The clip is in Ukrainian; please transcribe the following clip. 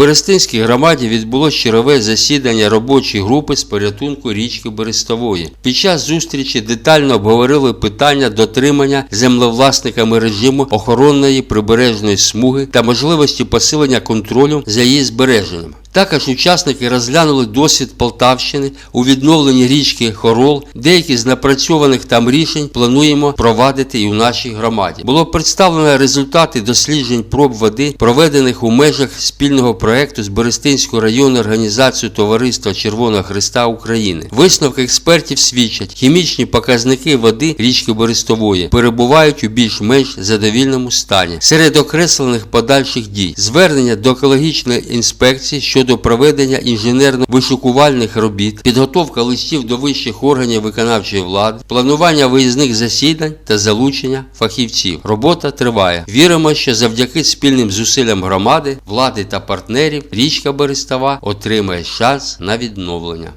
Берестинській громаді відбулось чергове засідання робочої групи з порятунку річки Берестової. Під час зустрічі детально обговорили питання дотримання землевласниками режиму охоронної прибережної смуги та можливості посилення контролю за її збереженням. Також учасники розглянули досвід Полтавщини у відновленні річки Хорол. Деякі з напрацьованих там рішень плануємо провадити і у нашій громаді. Було представлено результати досліджень проб води, проведених у межах спільного проекту з Берестинською районною організацією Товариства Червоного Христа України. Висновки експертів свідчать, хімічні показники води річки Берестової перебувають у більш-менш задовільному стані. Серед окреслених подальших дій звернення до екологічної інспекції щодо проведення інженерно-вишукувальних робіт, підготовка листів до вищих органів виконавчої влади, планування виїзних засідань та залучення фахівців. Робота триває. Віримо, що завдяки спільним зусиллям громади, влади та партнерів річка Берестова отримає шанс на відновлення.